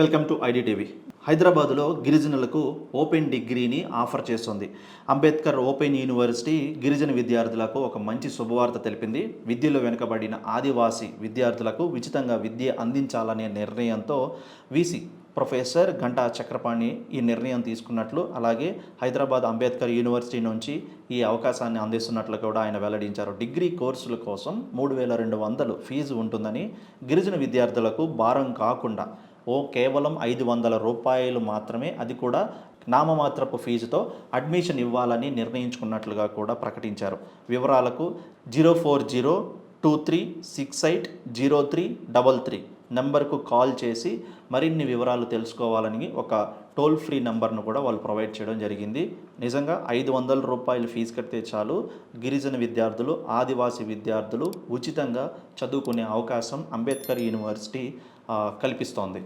Welcome to IDTV. హైదరాబాదులో గిరిజనులకు open డిగ్రీని ఆఫర్ చేస్తుంది. అంబేద్కర్ ఓపెన్ యూనివర్సిటీ గిరిజన విద్యార్థులకు ఒక మంచి శుభవార్త తెలిపింది. విద్యలో వెనుకబడిన ఆదివాసీ విద్యార్థులకు ఉచితంగా విద్య అందించాలనే నిర్ణయంతో వీసీ ప్రొఫెసర్ గంటా చక్రపాణి ఈ నిర్ణయం తీసుకున్నట్లు అలాగే హైదరాబాద్ అంబేద్కర్ యూనివర్సిటీ నుంచి ఈ అవకాశాన్ని అందిస్తున్నట్లు కూడా ఆయన వెల్లడించారు. డిగ్రీ కోర్సుల కోసం మూడు వేల రెండు వందలు ఫీజు ఉంటుందని గిరిజన విద్యార్థులకు భారం కాకుండా ఓ కేవలం ఐదు వందల రూపాయలు మాత్రమే అది కూడా నామమాత్రపు ఫీజుతో అడ్మిషన్ ఇవ్వాలని నిర్ణయించుకున్నట్లుగా కూడా ప్రకటించారు. వివరాలకు zero four zero two three six eight zero three double three నెంబర్కు కాల్ చేసి మరిన్ని వివరాలు తెలుసుకోవాలని ఒక టోల్ ఫ్రీ నెంబర్ను కూడా వాళ్ళు ప్రొవైడ్ చేయడం జరిగింది. నిజంగా ఐదు వందల రూపాయలు ఫీజు కడితే చాలు. గిరిజన విద్యార్థులు ఆదివాసీ విద్యార్థులు ఉచితంగా చదువుకునే అవకాశం అంబేద్కర్ యూనివర్సిటీ కల్పిస్తోంది.